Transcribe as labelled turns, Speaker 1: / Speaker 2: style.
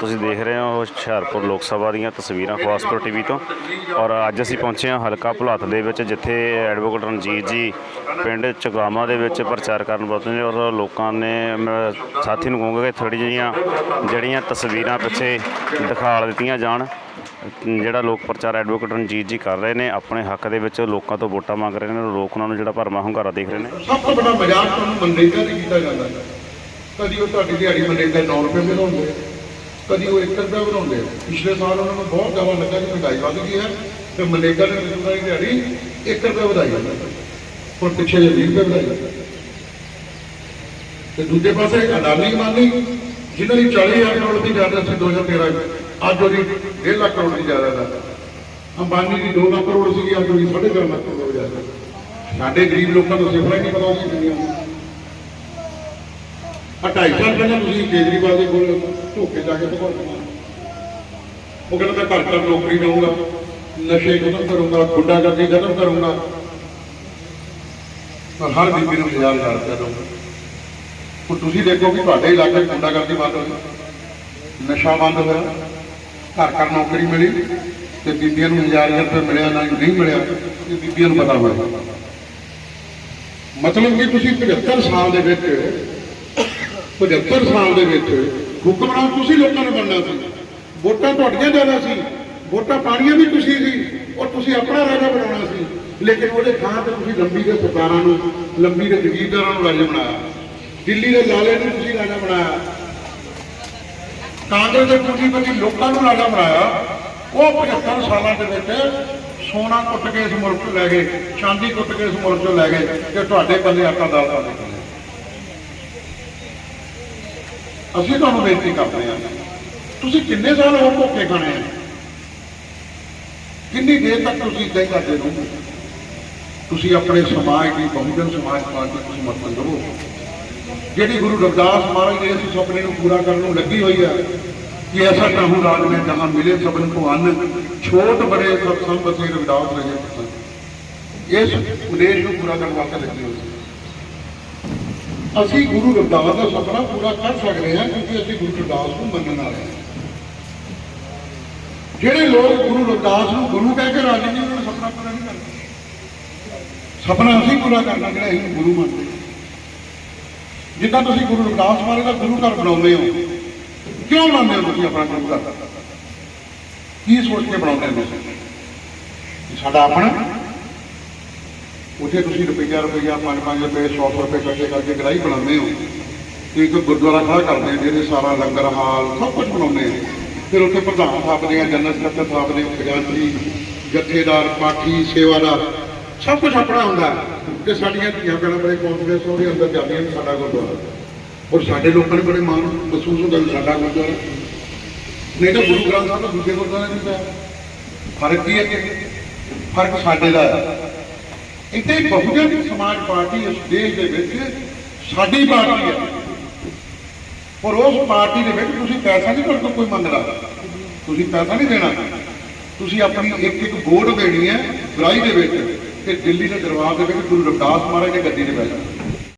Speaker 1: ਤੁਸੀਂ ਦੇਖ ਰਹੇ ਹੋ ਹੁਸ਼ਿਆਰਪੁਰ ਲੋਕ ਸਭਾ ਦੀਆਂ ਤਸਵੀਰਾਂ ਖਵਾਸਪੁਰ ਟੀਵੀ ਤੋਂ। ਔਰ ਅੱਜ ਅਸੀਂ ਪਹੁੰਚੇ ਹਾਂ ਹਲਕਾ ਭੁਲੱਥ ਦੇ ਵਿੱਚ, ਜਿੱਥੇ ਐਡਵੋਕੇਟ ਰਣਜੀਤ ਜੀ ਪਿੰਡ ਚਗਾਮਾ ਦੇ ਵਿੱਚ ਪ੍ਰਚਾਰ ਕਰਨ ਪਹੁੰਚੇ ਨੇ। ਔਰ ਲੋਕਾਂ ਨੇ, ਮੈਂ ਸਾਥੀ ਨੂੰ ਕਹੂੰਗਾ ਕਿ ਥੋੜੀ ਜਿਹੀਆਂ ਜਿਹੜੀਆਂ ਤਸਵੀਰਾਂ ਪਿੱਛੇ ਦਿਖਾਲ ਦਿੱਤੀਆਂ ਜਾਣ, ਜਿਹੜਾ ਲੋਕ ਪ੍ਰਚਾਰ ਐਡਵੋਕੇਟ ਰਣਜੀਤ ਜੀ ਕਰ ਰਹੇ ਨੇ, ਆਪਣੇ ਹੱਕ ਦੇ ਵਿੱਚ ਲੋਕਾਂ ਤੋਂ ਵੋਟਾਂ ਮੰਗ ਰਹੇ ਨੇ, ਲੋਕ ਉਹਨਾਂ ਨੂੰ ਜਿਹੜਾ ਭਰਮਾ ਹੁੰਗਾਰਾ ਦੇਖ ਰਹੇ ਨੇ।
Speaker 2: ਸਭ ਤੋਂ ਵੱਡਾ ਮਜ਼ਾਕ ਤੁਹਾਨੂੰ ਮਨਰੇਗਾ ਦੀ ਕੀਤਾ ਜਾਂਦਾ। ਕਦੀ ਉਹ ਤੁਹਾਡੀ ਦਿਹਾੜੀ ਮਨਰੇਗਾ 9 ਰੁਪਏ ਬਣਾਉਂਦੇ ਕਦੀ ਉਹ 1 ਰੁਪਏ ਬਣਾਉਂਦੇ ਪਿਛਲੇ ਸਾਲ ਉਹਨਾਂ ਨੂੰ ਬਹੁਤ ਜ਼ਿਆਦਾ ਲੱਗਾ ਕਿ ਮਹਿੰਗਾਈ ਵੱਧ ਗਈ ਹੈ ਤੇ ਮਨਰੇਗਾ ਨੇ ਮਜ਼ਦੂਰਾਂ ਦੀ ਦਿਹਾੜੀ 1 ਰੁਪਏ ਵਧਾਈ ਹੈ ਹੁਣ ਪਿੱਛੇ ਜੇ 20 ਰੁਪਏ ਵਧਾਈ ਹੈ। ਤੇ ਦੂਜੇ ਪਾਸੇ ਅਡਾਨੀ ਮਾਨੀ ਜਿਨ੍ਹਾਂ ਦੀ 40000 ਕਰੋੜ ਦੀ ਜਾਇਦਾਦ ਸੀ 2013 ਵਿੱਚ, ਅੱਜ ਉਹਦੀ 1.5 ਲੱਖ ਕਰੋੜ ਦੀ ਜਾਇਦਾਦ ਹੈ ਅੰਬਾਨੀ ਦੀ 2 ਲੱਖ ਕਰੋੜ ਸੀਗੀ, ਅੱਜ ਉਹਦੀ 4.5 ਲੱਖ ਕਰੋੜ ਦੀ ਜਾਇਦਾਦ ਸਾਡੇ ਗਰੀਬ ਲੋਕਾਂ ਨੂੰ ਸਿਫਰਾਂ ਹੀ ਨਹੀਂ ਪਤਾ ਸੀ ਕਿੰਨੀਆਂ ਆ ਢਾਈ ਸਾਲ ਪਹਿਲਾਂ ਤੁਸੀਂ ਕੇਜਰੀਵਾਲ ਦੇ ਕੋਲ ਝੋਕੇ ਜਾ ਕੇ ਭਗਵੰਤ ਉਹ ਕਹਿੰਦਾ ਮੈਂ ਘਰ ਘਰ ਨੌਕਰੀ ਦਊਂਗਾ ਨਸ਼ੇ ਖਤਮ ਕਰੂੰਗਾ, ਗੁੰਡਾਗਰਦੀ ਖਤਮ ਕਰੂੰਗਾ। ਪਰ ਹਰ ਬੀਬੀ ਨੂੰ ਹਜ਼ਾਰ ਹਜ਼ਾਰ ਰੁਪਇਆ ਦਊਂਗਾ ਹੁਣ ਤੁਸੀਂ ਦੇਖੋ ਕਿ ਤੁਹਾਡੇ ਇਲਾਕੇ ਗੁੰਡਾਗਰਦੀ ਬੰਦ ਹੋਈ ਨਸ਼ਾ ਬੰਦ ਹੋਇਆ। ਘਰ ਘਰ ਨੌਕਰੀ ਮਿਲੀ ਤੇ ਬੀਬੀਆਂ ਨੂੰ ਹਜ਼ਾਰ ਹਜ਼ਾਰ ਰੁਪਏ ਮਿਲਿਆ, ਨਾ ਨਹੀਂ ਮਿਲਿਆ, ਇਹ ਬੀਬੀਆਂ ਨੂੰ ਪਤਾ ਹੋਇਆ। ਮਤਲਬ ਕਿ ਤੁਸੀਂ 75 ਸਾਲ ਦੇ ਵਿੱਚ 75 ਸਾਲ ਦੇ ਵਿੱਚ ਹੁਕਮਰਾਨ, ਤੁਸੀਂ ਲੋਕਾਂ ਨੂੰ ਬਣਨਾ ਸੀ। ਵੋਟਾਂ ਤੁਹਾਡੀਆਂ ਜ਼ਿਆਦਾ ਸੀ। ਵੋਟਾਂ ਪਾਣੀਆਂ ਵੀ ਤੁਸੀਂ ਸੀ ਔਰ ਤੁਸੀਂ ਆਪਣਾ ਰਾਜਾ ਬਣਾਉਣਾ ਸੀ। ਲੇਕਿਨ ਉਹਦੇ ਥਾਂ ਤੇ ਤੁਸੀਂ ਲੰਬੀ ਦੇ ਸਰਕਾਰਾਂ ਨੂੰ, ਲੰਬੀ ਦੇ ਜਗੀਰਦਾਰਾਂ ਨੂੰ ਰਾਜਾ ਬਣਾਇਆ। ਦਿੱਲੀ ਦੇ ਲਾਲੇ ਨੂੰ ਤੁਸੀਂ ਰਾਜਾ ਬਣਾਇਆ। ਕਾਂਗਰਸ ਦੇ ਪੂੰਜੀਪਤੀ ਲੋਕਾਂ ਨੂੰ ਰਾਜਾ ਬਣਾਇਆ। ਉਹ 75 ਸਾਲਾਂ ਦੇ ਵਿੱਚ ਸੋਨਾ ਕੁੱਟ ਕੇ ਇਸ ਮੁਲਕ ਤੋਂ ਲੈ ਗਏ, ਚਾਂਦੀ ਕੁੱਟ ਕੇ ਇਸ ਮੁਲਕ ਤੋਂ ਲੈ ਗਏ ਤੇ ਤੁਹਾਡੇ ਪੱਲੇ ਆਟਾ ਦਾਲ ਪਾ ਅਸੀਂ ਤੁਹਾਨੂੰ ਬੇਨਤੀ ਕਰਦੇ ਹਾਂ। ਤੁਸੀਂ ਕਿੰਨੇ ਸਾਲ ਹੋਰ ਧੋਖੇ ਖਾਣੇ ਆ? ਕਿੰਨੀ ਦੇਰ ਤੱਕ ਤੁਸੀਂ ਇਦਾਂ ਹੀ ਕਰਦੇ ਰਹੋਗੇ? ਤੁਸੀਂ ਆਪਣੇ ਸਮਾਜ ਦੀ, ਬਹੁਜਨ ਸਮਾਜ ਪਾਰਟੀ ਨੂੰ ਸਮਰਥਨ ਦਿਓ ਜਿਹੜੀ ਗੁਰੂ ਰਵਿਦਾਸ ਮਹਾਰਾਜ ਦੇ ਇਸ ਸੁਪਨੇ ਨੂੰ ਪੂਰਾ ਕਰਨ ਨੂੰ ਲੱਗੀ ਹੋਈ ਹੈ ਕਿ ਐਸਾ ਚਾਹੂੰ ਰਾਜ ਮੈਂ ਜਹਾਂ ਮਿਲੇ, ਸਭਨ ਕੋ ਅੰਨ, ਛੋਟ ਬੜੇ ਸਭ ਸੰਗ ਰਵਿਦਾਸ ਰਹੇ ਪਸੰਦ ਇਸ ਉਦੇਸ਼ ਨੂੰ ਪੂਰਾ ਕਰਨ ਵਾਸਤੇ ਲੱਗੀ ਹੋਈ ਹੈ ਅਸੀਂ ਗੁਰੂ ਰਵਿਦਾਸ ਦਾ ਸੁਪਨਾ ਪੂਰਾ ਕਰ ਸਕਦੇ ਹਾਂ ਕਿਉਂਕਿ ਅਸੀਂ ਗੁਰੂ ਰਵਿਦਾਸ ਨੂੰ ਮੰਨਣ ਵਾਲੇ ਹਾਂ। ਜਿਹੜੇ ਲੋਕ ਗੁਰੂ ਰਵਿਦਾਸ ਨੂੰ ਗੁਰੂ ਕਹਿ ਕੇ ਰਾਜੀ ਨਹੀਂ, ਉਹਨਾਂ ਸੁਪਨਾ ਪੂਰਾ ਨਹੀਂ ਕਰਨਾ ਸੁਪਨਾ ਅਸੀਂ ਪੂਰਾ ਕਰਨਾ ਜਿਹੜਾ ਅਸੀਂ ਗੁਰੂ ਮੰਨਦੇ ਜਿੱਦਾਂ ਤੁਸੀਂ ਗੁਰੂ ਰਵਿਦਾਸ ਮਹਾਰਾਜ ਦਾ ਗੁਰੂ ਘਰ ਬਣਾਉਂਦੇ ਹੋ, ਕਿਉਂ ਬਣਾਉਂਦੇ ਹੋ ਤੁਸੀਂ ਆਪਣਾ ਗੁਰੂ ਘਰ? ਕੀ ਸੋਚ ਕੇ ਬਣਾਉਂਦੇ ਹੋ ਸਾਡਾ ਆਪਣਾ ਉੱਥੇ ਤੁਸੀਂ ਰੁਪਈਆ ਰੁਪਈਆ 5-5 ਰੁਪਏ 100 ਰੁਪਏ ਇਕੱਠੇ ਕਰਕੇ ਗਰਾਈ ਬਣਾਉਂਦੇ ਹੋ। ਤੇ ਇੱਕ ਗੁਰਦੁਆਰਾ ਖੜਾ ਕਰਦੇ ਜਿਹਦੇ ਸਾਰਾ ਲੰਗਰ ਹਾਲ ਸਭ ਕੁਝ ਬਣਾਉਂਦੇ ਹੋ ਫਿਰ ਉੱਥੇ ਪ੍ਰਧਾਨ ਸਾਹਿਬ ਨੇ ਜਨਰਲ ਸਕੱਤਰ ਸਾਹਿਬ ਨੇ ਖਜ਼ਾਨਚੀ, ਜਥੇਦਾਰ, ਪਾਠੀ, ਸੇਵਾਦਾਰ, ਸਭ ਕੁਝ ਆਪਣਾ ਹੁੰਦਾ। ਹੈ। ਤੇ ਸਾਡੀਆਂ ਧੀਆਂ ਭੈਣਾਂ ਬੜੇ ਕੌਨਫੀਡੈਂਸ ਉਹਦੇ ਅੰਦਰ ਜਾਂਦੀਆਂ ਨੇ ਸਾਡਾ ਗੁਰਦੁਆਰਾ। ਔਰ ਸਾਡੇ ਲੋਕਾਂ ਨੂੰ ਬੜੇ ਮਾਣ, ਮਹਿਸੂਸ ਹੁੰਦਾ ਵੀ ਸਾਡਾ ਗੁਰਦੁਆਰਾ। ਨਹੀਂ ਤਾਂ ਗੁਰੂ ਗ੍ਰੰਥ ਸਾਹਿਬ ਦਾ ਦੂਜੇ ਗੁਰਦੁਆਰੇ ਨਹੀਂ ਪਿਆ ਫ਼ਰਕ ਕੀ ਹੈ ਕਿ ਫ਼ਰਕ ਸਾਡੇ ਦਾ ਹੈ? ਇੱਥੇ ਬਹੁਜਨ ਸਮਾਜ ਪਾਰਟੀ ਇਸ ਦੇਸ਼ ਦੇ ਵਿੱਚ ਸਾਡੀ ਪਾਰਟੀ ਹੈ। ਪਰ ਉਸ ਪਾਰਟੀ ਦੇ ਵਿੱਚ ਤੁਸੀਂ ਪੈਸਾ ਨਹੀਂ ਤੁਹਾਡੇ ਤੋਂ ਕੋਈ ਮੰਗਦਾ। ਤੁਸੀਂ ਪੈਸਾ ਨਹੀਂ ਦੇਣਾ। ਤੁਸੀਂ ਆਪਣੀ ਇੱਕ ਇੱਕ ਵੋਟ ਦੇਣੀ ਹੈ ਗ੍ਰਾਈ ਦੇ ਵਿੱਚ ਤੇ ਦਿੱਲੀ ਦੇ ਦਰਬਾਰ ਦੇ ਵਿੱਚ ਗੁਰੂ ਰਵਿਦਾਸ ਮਹਾਰਾਜ ਦੀ ਗੱਦੀ ਤੇ ਬੈਠ